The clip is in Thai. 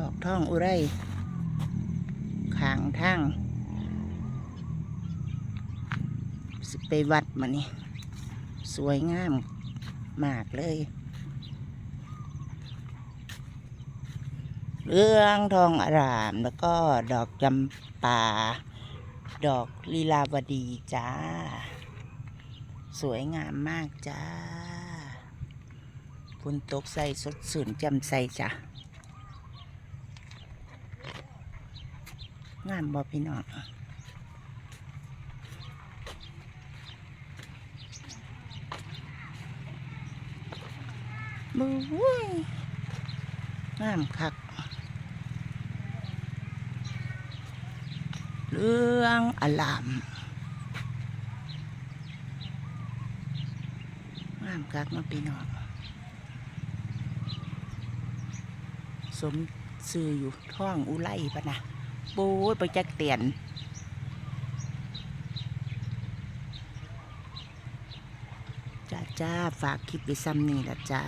ดอกท่องอุไรขางทางสิไปวัดมานี่สวยงามมากเลย เรื่องทองอารามแล้วก็ดอกจำปา ดอกลีลาวดีจ้า สวยงามมากจ้าฝนตกใส่สดสื่นจำใส่จ้ะ งามบอพี่น้องบู้ยงามคักเรื่องอลามงามคักเนาะพี่น้องสมซื้ออยู่ท่องอุไลปะนะ ปูดไปจักเตียนจ้าจ้าฝากคลิปไปซ้ำนี่ละจ้า